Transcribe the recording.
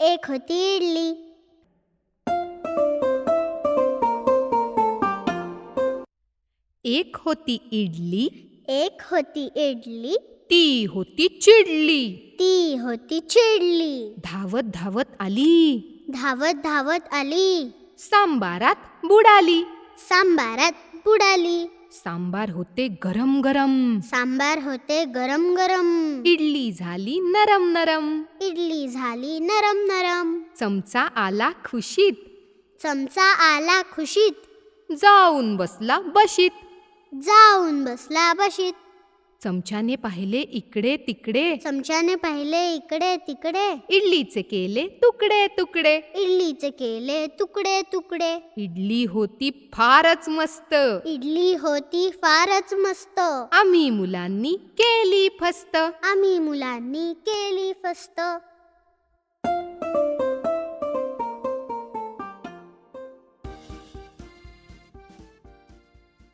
एक होती इडली. एक होती इडली. एक होती इडली. ती होती चिडली. ती होती चिडली. धावत धावत आली. धावत धावत आली. सांबारात बुडाली. सांबारात बुडाली. सांबार होते गरम गरम. सांबार होते गरम गरम. इडली झाली नरम नरम. इडली झाली नरम नरम. चमचा आला खुशीत. चमचा आला खुशीत. जाऊन बसला बशीत. जाऊन बसला बशीत. चमच्याने पाहिले इकडे तिकडे. चमच्याने पाहिले इकडे तिकडे. इडलीचे केले तुकडे तुकडे. इडलीचे केले तुकडे तुकडे. इडली होती फारच मस्त. इडली होती फारच मस्त. आम्ही मुलांनी केली फस्त. आम्ही मुलांनी केली फस्त.